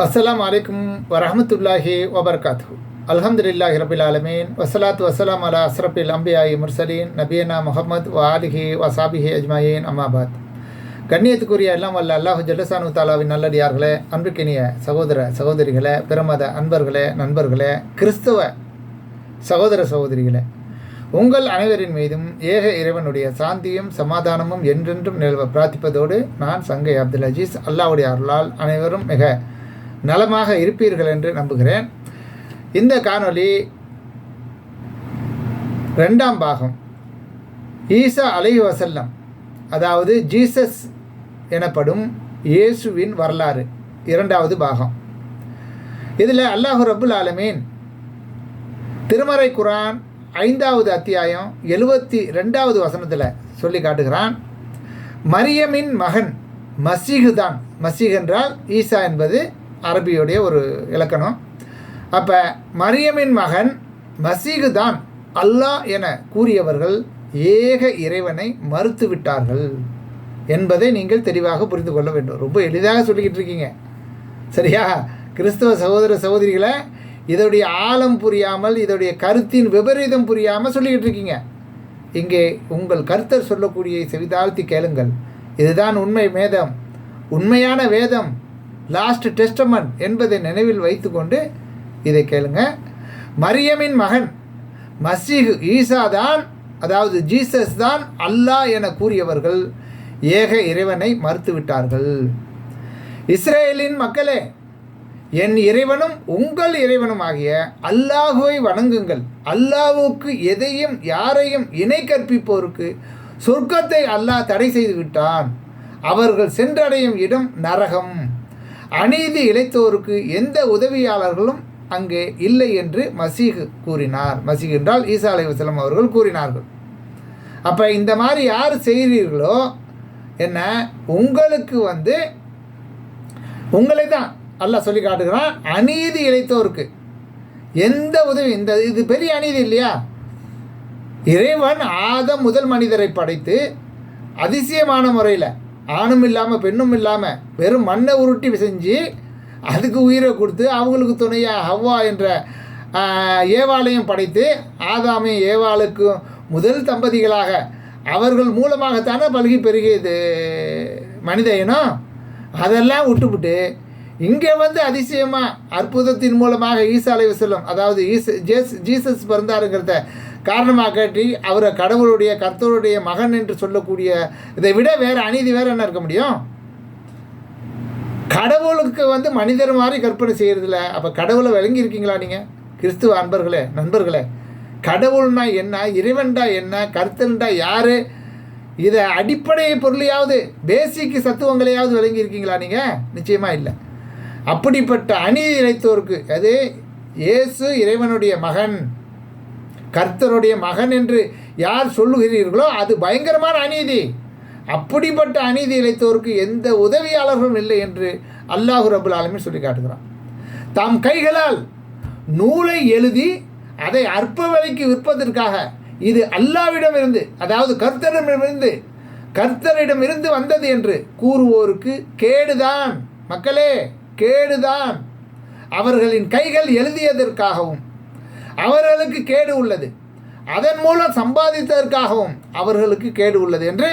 அஸ்லாம் அலைக்கும் வரமத்துல்லாஹி வபர்காத்து அல்ஹம்துலில்லாஹி ரபில் ஆலமீன். வசலாத் வசலாம் அலா அஸ்ரபில் அம்பியாயி முர்சலீன். நபியனா முகமது வாலிஹி வசாபிஹி அஜ்மாயின். அம்மாபாத் கண்ணியத்துக்குரிய எல்லாம் வல்ல அல்லாஹு ஜல்லசானு தாலாவின் நல்லடியார்களே அன்புக்கினிய சகோதர சகோதரிகளே பிரமத அன்பர்களே நண்பர்களே கிறிஸ்தவ சகோதர சகோதரிகளே உங்கள் அனைவரின் மீதும் ஏக இறைவனுடைய சாந்தியும் சமாதானமும் என்றென்றும் நிலவ பிரார்த்திப்பதோடு நான் சங்கை அப்துல் அஜீஸ் அல்லாவுடைய அருளால் அனைவரும் மிக நலமாக இருப்பீர்கள் என்று நம்புகிறேன். இந்த காணொளி ரெண்டாம் பாகம். ஈசா அலை வசல்லம் அதாவது ஜீசஸ் எனப்படும் இயேசுவின் வரலாறு இரண்டாவது பாகம். இதில் அல்லாஹு ரபுல் ஆலமீன் திருமறை குரான் ஐந்தாவது அத்தியாயம் எழுபத்தி ரெண்டாவது வசனத்தில் சொல்லி காட்டுகிறான். மரியமின் மகன் மசீகு தான் மசீக் என்றால் ஈசா என்பது அரபியுடைய ஒரு இலக்கணம். அப்போ மரியமின் மகன் மசீகு தான் அல்லாஹ் என கூறியவர்கள் ஏக இறைவனை மறுத்து விட்டார்கள் என்பதை நீங்கள் தெளிவாக புரிந்து கொள்ள வேண்டும். ரொம்ப எளிதாக சொல்லிக்கிட்டு இருக்கீங்க. சரியா? கிறிஸ்தவ சகோதர சகோதரிகளை இதோடைய ஆழம் புரியாமல் இதோடைய கருத்தின் விபரீதம் புரியாமல் சொல்லிக்கிட்டு இருக்கீங்க. இங்கே உங்கள் கருத்தர் சொல்லக்கூடிய செவிதாழ்த்தி கேளுங்கள். இதுதான் உண்மை வேதம் உண்மையான வேதம். லாஸ்ட் டெஸ்டமன் என்பதை நினைவில் வைத்துக்கொண்டு இதை கேளுங்க. மரியமின் மகன் மசீஹ் ஈசா தான் அதாவது ஜீசஸ் தான் அல்லாஹ் என கூறியவர்கள் ஏக இறைவனை மறுத்துவிட்டார்கள். இஸ்ரேலின் மக்களே என் இறைவனும் உங்கள் இறைவனும் ஆகிய அல்லாஹுவை வணங்குங்கள். அல்லாஹுக்கு எதையும் யாரையும் இணை கற்பிப்போருக்கு சொர்க்கத்தை அல்லாஹ் தடை செய்து விட்டான். அவர்கள் சென்றடையும் இடம் நரகம். அநீதி இழைத்தோருக்கு எந்த உதவியாளர்களும் அங்கே இல்லை என்று மசீஹ் கூறினார். மசீஹ் என்றால் ஈசா அலை அவர்கள் கூறினார்கள். அப்போ இந்த மாதிரி யார் செய்கிறீர்களோ என்ன உங்களுக்கு வந்து உங்களை தான் அல்லாஹ் சொல்லி காட்டுகிறான் அநீதி இழைத்தோருக்கு. எந்த உதவி இந்த இது பெரிய அநீதி இல்லையா? இறைவன் ஆதம் முதல் மனிதரை படைத்து அதிசயமான முறையில் ஆணும் இல்லாமல் பெண்ணும் இல்லாமல் வெறும் மண்ணை உருட்டி செஞ்சு அதுக்கு உயிரை கொடுத்து அவங்களுக்கு துணையாக ஹவ்வா என்ற ஏவாளையும் படைத்து ஆதாமையும் ஏவாளுக்கும் முதல் தம்பதிகளாக அவர்கள் மூலமாகத்தானே பல்கி பெருகியது மனித இனம்? அதெல்லாம் விட்டுவிட்டு இங்கே வந்து அதிசயமாக அற்புதத்தின் மூலமாக ஈசா அலை அதாவது ஈச ஜேஸ் ஜீசஸ் பிறந்தாருங்கிறத காரணமாக காட்டி அவரை கடவுளுடைய கர்த்தருடைய மகன் என்று சொல்லக்கூடிய இதை விட வேறு அநீதி வேறு என்ன இருக்க முடியும்? கடவுளுக்கு வந்து மனிதர் மாதிரி கற்பனை செய்கிறதில்ல அப்போ கடவுளை விளங்கியிருக்கீங்களா நீங்கள் கிறிஸ்துவ அன்பர்களே நண்பர்களே கடவுள்னா என்ன இறைவன்டா என்ன கருத்தன்டா யார்? இதை அடிப்படை பொருளையாவது பேசிக்கு சத்துவங்களையாவது விளங்கியிருக்கீங்களா நீங்கள் நிச்சயமாக இல்லை. அப்படிப்பட்ட அநீதி இழைத்தோருக்கு அது இயேசு இறைவனுடைய மகன் கர்த்தருடைய மகன் என்று யார் சொல்லுகிறீர்களோ அது பயங்கரமான அநீதி. அப்படிப்பட்ட அநீதி இழைத்தோருக்கு எந்த உதவியாளர்களும் இல்லை என்று அல்லாஹு ரபுல் ஆலமே சொல்லி காட்டுகிறான். தாம் கைகளால் நூலை எழுதி அதை அற்ப விலைக்கு விற்பதற்காக இது அல்லாவிடம் இருந்து அதாவது கர்த்தரிடமிருந்து கர்த்தரிடமிருந்து வந்தது என்று கூறுவோருக்கு கேடுதான். மக்களே கேடுதான். அவர்களின் கைகள் எழுதியதற்காகவும் அவர்களுக்கு கேடு உள்ளது. அதன் மூலம் சம்பாதித்ததற்காகவும் அவர்களுக்கு கேடு உள்ளது என்று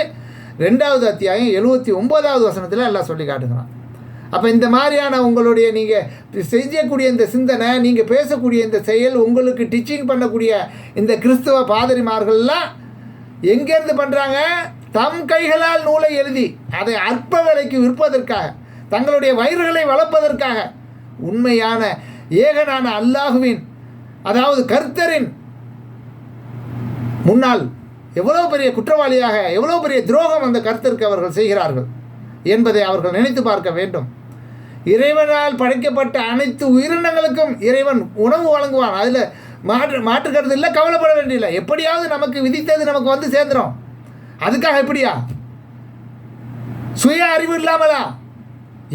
ரெண்டாவது அத்தியாயம் எழுபத்தி ஒன்பதாவது வசனத்தில் எல்லாம் சொல்லி காட்டுகிறான். அப்போ இந்த மாதிரியான உங்களுடைய நீங்கள் செய்யக்கூடிய இந்த சிந்தனை நீங்கள் பேசக்கூடிய இந்த செயல் உங்களுக்கு டீச்சிங் பண்ணக்கூடிய இந்த கிறிஸ்துவ பாதிரிமார்கள்லாம் எங்கேருந்து பண்ணுறாங்க தம் கைகளால் நூலை எழுதி அதை அற்ப விலைக்கு விற்பதற்காக தங்களுடைய வயிறுகளை வளர்ப்பதற்காக உண்மையான ஏகனான அல்லாஹுவின் அதாவது கர்த்தரின் முன்னால் எவ்வளோ பெரிய குற்றவாளியாக எவ்வளோ பெரிய துரோகம் அந்த கருத்திற்கு அவர்கள் செய்கிறார்கள் என்பதை அவர்கள் நினைத்து பார்க்க வேண்டும். இறைவனால் படைக்கப்பட்ட அனைத்து உயிரினங்களுக்கும் இறைவன் உணவு வழங்குவான். அதில் மாற்று மாற்று கருத்து இல்லை கவலைப்பட வேண்டியதில்லை. எப்படியாவது நமக்கு விதித்தது நமக்கு வந்து சேர்ந்துடும் அதுக்காக எப்படியா? சுய அறிவு இல்லாமலா?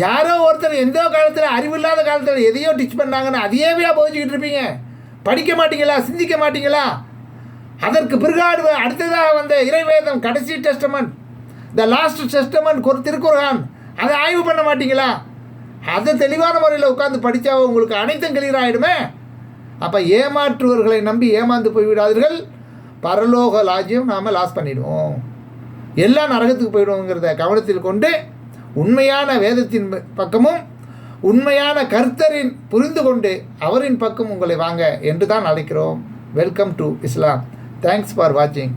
யாரோ ஒருத்தர் எந்த காலத்தில் அறிவு இல்லாத காலத்தில் எதையோ டிச் பண்ணாங்கன்னு அதையேவியா போதிச்சுக்கிட்டு இருப்பீங்க. படிக்க மாட்டீங்களா சிந்திக்க மாட்டீங்களா அதற்கு பிறகாடு அடுத்ததாக வந்த இறைவேதம் கடைசி டெஸ்டமன் த லாஸ்ட் டெஸ்டமன் திருக்குறான் அதை ஆய்வு பண்ண மாட்டீங்களா? அதை தெளிவான முறையில் உட்காந்து படித்தா உங்களுக்கு அனைத்தும் கிளியர் ஆகிடுமே அப்போ ஏமாற்றுவர்களை நம்பி ஏமாந்து போய்விடாதீர்கள் பரலோக லாஜ்யம் நாம் லாஸ் பண்ணிடுவோம். எல்லாம் நரகத்துக்கு போயிடுவோங்கிறத கவனத்தில் கொண்டு உண்மையான வேதத்தின் பக்கமும் உண்மையான கர்த்தரின் புரிந்து கொண்டு அவரின் பக்கம் உங்களை வாங்க என்று தான் அழைக்கிறோம். Welcome to Islam thanks for வாட்சிங்